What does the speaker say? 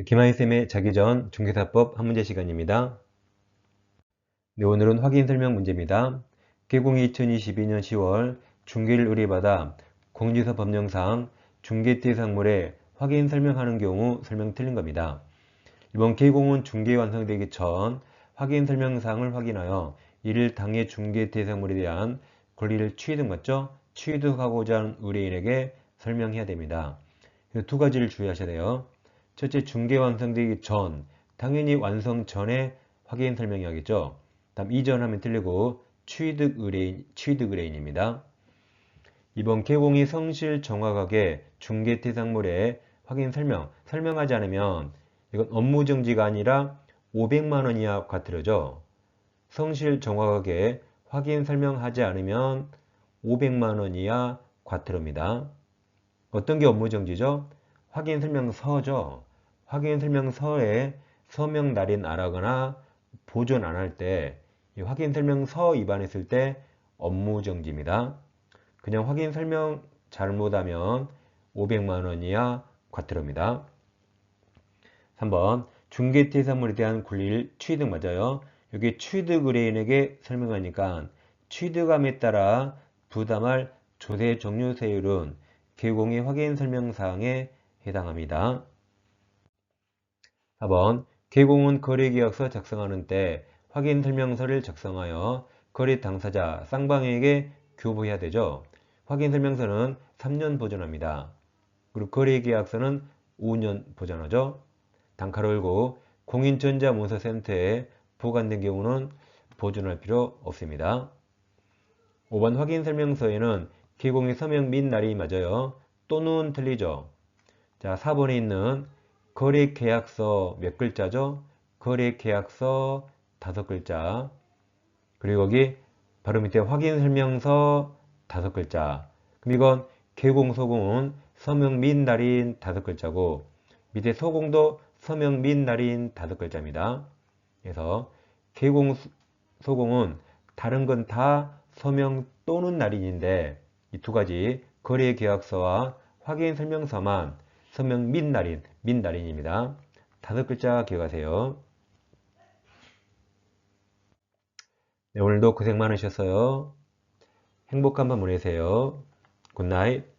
김하희쌤의 자기전 중개사법 한 문제 시간입니다. 네, 오늘은 확인 설명 문제입니다. 개공이 2022년 10월 중개를 의뢰받아 공지서 법령상 중개 대상물에 확인 설명하는 경우 설명 틀린 겁니다. 이번 개공은 중개 완성되기 전 확인 설명사항을 확인하여 이를 당해 중개 대상물에 대한 권리를 취득 맞죠? 취득하고자 하는 의뢰인에게 설명해야 됩니다. 이두 가지를 주의하셔야 돼요. 첫째, 중개 완성되기 전, 당연히 완성 전에 확인 설명해야겠죠. 다음 이전 하면 틀리고 취득 의뢰인, 취득 의뢰인입니다. 이번 개공이 성실 정확하게 중개 대상물에 확인 설명, 설명하지 않으면 이건 업무 정지가 아니라 500만 원 이하 과태료죠. 성실 정확하게 확인 설명하지 않으면 500만 원 이하 과태료입니다. 어떤 게 업무 정지죠? 확인 설명서죠. 확인 설명서에 서명 날인 안 하거나 보존 안 할 때 확인 설명서 위반했을 때 업무 정지입니다. 그냥 확인 설명 잘못하면 500만 원 이하 과태료입니다. 3번 중개 대상물에 대한 권리를 취득 맞아요. 여기 취득 의뢰인에게 설명하니까 취득함에 따라 부담할 조세 종료세율은 개공의 확인 설명사항에 해당합니다. 4번 개공은 거래계약서 작성하는 때 확인 설명서를 작성하여 거래 당사자 쌍방에게 교부해야 되죠. 확인 설명서는 3년 보존합니다. 그리고 거래계약서는 5년 보존하죠. 단가를 걸고 공인전자문서센터에 보관된 경우는 보존할 필요 없습니다. 5번 확인 설명서에는 개공의 서명 및 날이 맞아요. 또는 틀리죠. 자, 4번에 있는 거래 계약서 몇 글자죠? 거래 계약서 다섯 글자. 그리고 여기 바로 밑에 확인 설명서 다섯 글자. 그럼 이건 개공 소공은 서명 및 날인 다섯 글자고 밑에 소공도 서명 및 날인 다섯 글자입니다. 그래서 개공 소공은 다른 건 다 서명 또는 날인인데 이 두 가지 거래 계약서와 확인 설명서만 서명 및 날인입니다. 다섯 글자 기억하세요. 네, 오늘도 고생 많으셨어요. 행복한 밤 보내세요. 굿나잇.